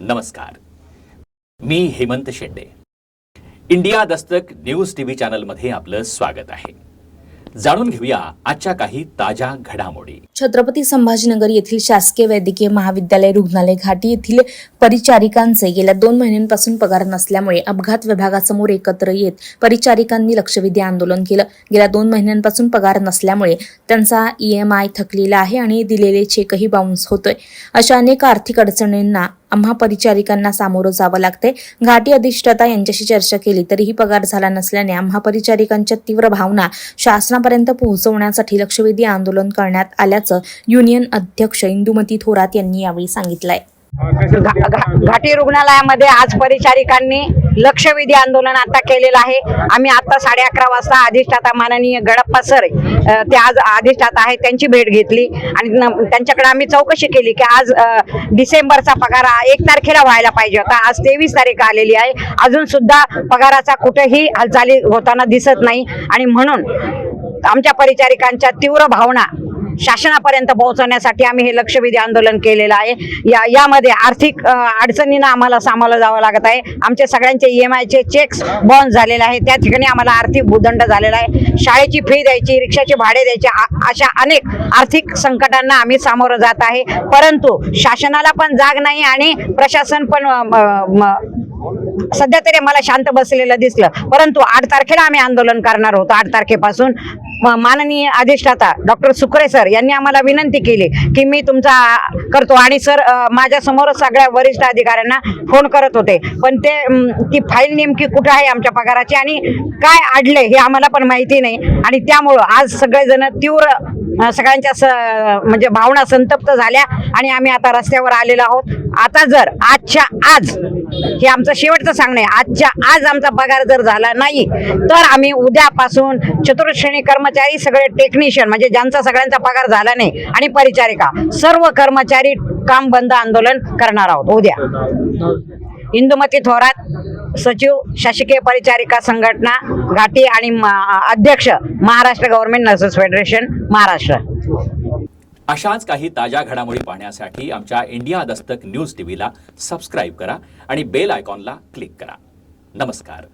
नमस्कार. मी Hemant Shende. India Dastak news TV चॅनलमध्ये आपलं स्वागत आहे. जाणून घेऊया आजच्या काही ताज्या घडामोडी. छत्रपती संभाजीनगर येथील शासकीय वैद्यकीय महाविद्यालय रुग्णालय घाटी येथील परिचारिकांचे गेल्या दोन महिन्यांपासून पगार नसल्यामुळे अपघात विभागासमोर एकत्र येत परिचारिकांनी लक्षवेधी आंदोलन केलं. गेल्या दोन महिन्यांपासून पगार नसल्यामुळे त्यांचा ईएमआय थकलेला आहे आणि दिलेले चेकही बाउन्स होतोय. अशा अनेक आर्थिक अडचणींना आम्हा परिचारिकांना सामोरं जावं लागते घाटी अधिष्ठाता यांच्याशी चर्चा केली तरीही पगार झाला नसल्याने आम्हा परिचारिकांच्या तीव्र भावना शासनापर्यंत पोहोचवण्यासाठी लक्षवेधी आंदोलन करण्यात आल्याचं युनियन अध्यक्ष इंदुमती थोरात यांनी यावेळी सांगितलंय. घाटी रुग्णालयामध्ये आज परिचारिकांनी लक्षवेधी आंदोलन आता केलेलं आहे. आम्ही आता साडे अकरा वाजता अधिष्ठाता माननीय गडप्पा सर ते आज अधिष्ठाता आहेत त्यांची भेट घेतली. आणि त्यांच्याकडे आम्ही चौकशी केली की आज डिसेंबरचा पगार एक तारखेला व्हायला पाहिजे होता. आज तेवीस तारीख आलेली आहे. अजून सुद्धा पगाराचा कुठेही हालचाली होताना दिसत नाही. आणि म्हणून आमच्या परिचारिकांच्या तीव्र भावना शासनापर्यंत पोहोचवण्यासाठी आम्ही हे लक्षवेधी आंदोलन केलेलं आहे. या यामध्ये आर्थिक अडचणींना आम्हाला सामोरं जावं लागत आहे. आमच्या सगळ्यांचे ई एम आयचे चेक्स बंद झालेले आहे त्या ठिकाणी आम्हाला आर्थिक भूदंड झालेला आहे. शाळेची फी द्यायची रिक्षाचे भाडे द्यायचे अशा अनेक आर्थिक संकटांना आम्ही सामोरं जात आहे. परंतु शासनाला पण जाग नाही आणि प्रशासन पण सध्या तरी मला शांत बसलेलं दिसलं. परंतु आठ तारखेला आम्ही आंदोलन करणार होतो आठ तारखेपासून. माननीय अधिष्ठाता डॉक्टर सुकरे सर यांनी आम्हाला विनंती केली की मी तुमचा करतो. आणि सर माझ्यासमोर सगळ्या वरिष्ठ अधिकाऱ्यांना फोन करत होते. पण ते ती फाईल नेमकी कुठं आहे आमच्या पगाराची आणि काय अडले हे आम्हाला पण माहिती नाही. आणि त्यामुळं आज सगळेजण तीव्र सगळ्यांच्या स म्हणजे भावना संतप्त झाल्या आणि आम्ही आता रस्त्यावर आलेलो आहोत. आता जर आजच्या आज हे आमचं शेवटचं सांगणं आहे आजच्या आज आमचा पगार जर झाला नाही तर आम्ही उद्यापासून चतुर्श्रेणी कर्मचारी सगळे टेक्निशियन म्हणजे ज्यांचा सगळ्यांचा पगार झाला नाही आणि परिचारिका सर्व कर्मचारी काम बंद आंदोलन करणार आहोत. उद्या. इंदुमती थोरात सचिव शासकीय परिचारिका संघटना घाटी आणि अध्यक्ष Maharashtra government nurses federation Maharashtra. अशाच काही ताज्या घडामोडी पाहण्यासाठी आमच्या इंडिया दस्तक न्यूज टीव्हीला सबस्क्राईब करा आणि बेल आयकॉनला क्लिक करा. नमस्कार.